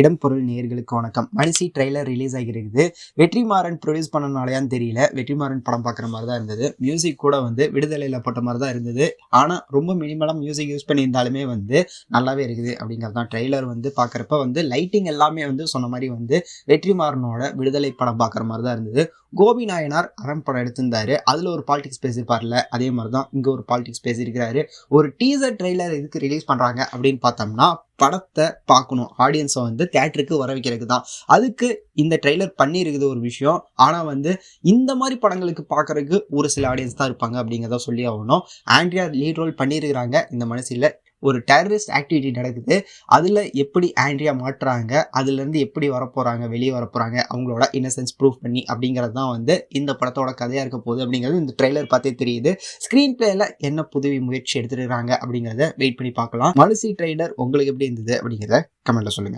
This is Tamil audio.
இடம் பொருள் நேர்களுக்கு வணக்கம். மனுஷி ட்ரெய்லர் ரிலீஸ் ஆகிருக்குது வெற்றிமாறன் ப்ரொடியூஸ் பண்ணனாலையான்னு தெரியல. வெற்றிமாறன் படம் பார்க்குற மாதிரி தான் இருந்தது. மியூசிக் கூட வந்து விடுதலையில் போட்ட மாதிரி தான் இருந்தது. ஆனால் ரொம்ப மினிமலாக மியூசிக் யூஸ் பண்ணியிருந்தாலுமே வந்து நல்லாவே இருக்குது அப்படிங்கிறது தான். ட்ரெய்லர் வந்து பார்க்குறப்ப வந்து லைட்டிங் எல்லாமே வந்து சொன்ன மாதிரி வந்து வெற்றிமாறனோட விடுதலை படம் பார்க்குற மாதிரி தான் இருந்தது. கோபி நாயனார் அறம் படம் எடுத்திருந்தாரு. அதில் ஒரு பாலிடிக்ஸ் பேசியிருப்பார்ல. அதே மாதிரி தான் இங்கே ஒரு பாலிடிக்ஸ் பேசியிருக்கிறாரு. ஒரு டீசர் ட்ரெய்லர் எதுக்கு ரிலீஸ் பண்ணுறாங்க அப்படின்னு பார்த்தோம்னா படத்தை பார்க்கணும். ஆடியன்ஸை வந்து தேட்டருக்கு வர வைக்கிறதுக்கு தான் அதுக்கு இந்த ட்ரெய்லர் பண்ணியிருக்குது ஒரு விஷயம். ஆனால் வந்து இந்த மாதிரி படங்களுக்கு பார்க்குறதுக்கு ஒரு சில ஆடியன்ஸ் தான் இருப்பாங்க அப்படிங்கிறத சொல்லி ஆகணும். ஆண்ட்ரியா லீட் ரோல் பண்ணியிருக்கிறாங்க. இந்த மனசில் ஒரு டெரரிஸ்ட் ஆக்டிவிட்டி நடக்குது அதில் எப்படி ஆண்ட்ரியா மாட்டுறாங்க அதுலேருந்து எப்படி வரப்போகிறாங்க வெளியே வரப்போகிறாங்க அவங்களோட இன்னசென்ஸ் ப்ரூவ் பண்ணி அப்படிங்கிறது தான் வந்து இந்த படத்தோட கதையாக இருக்க போகுது அப்படிங்கிறது இந்த ட்ரெய்லர் பார்த்தே தெரியுது. ஸ்க்ரீன் பிளேயில் என்ன புதுவி முயற்சி எடுத்துருக்காங்க அப்படிங்கிறத வெயிட் பண்ணி பார்க்கலாம். மனுசி ட்ரெய்லர் உங்களுக்கு எப்படி இருந்தது அப்படிங்கிறத கமெண்ட்டில் சொல்லுங்கள்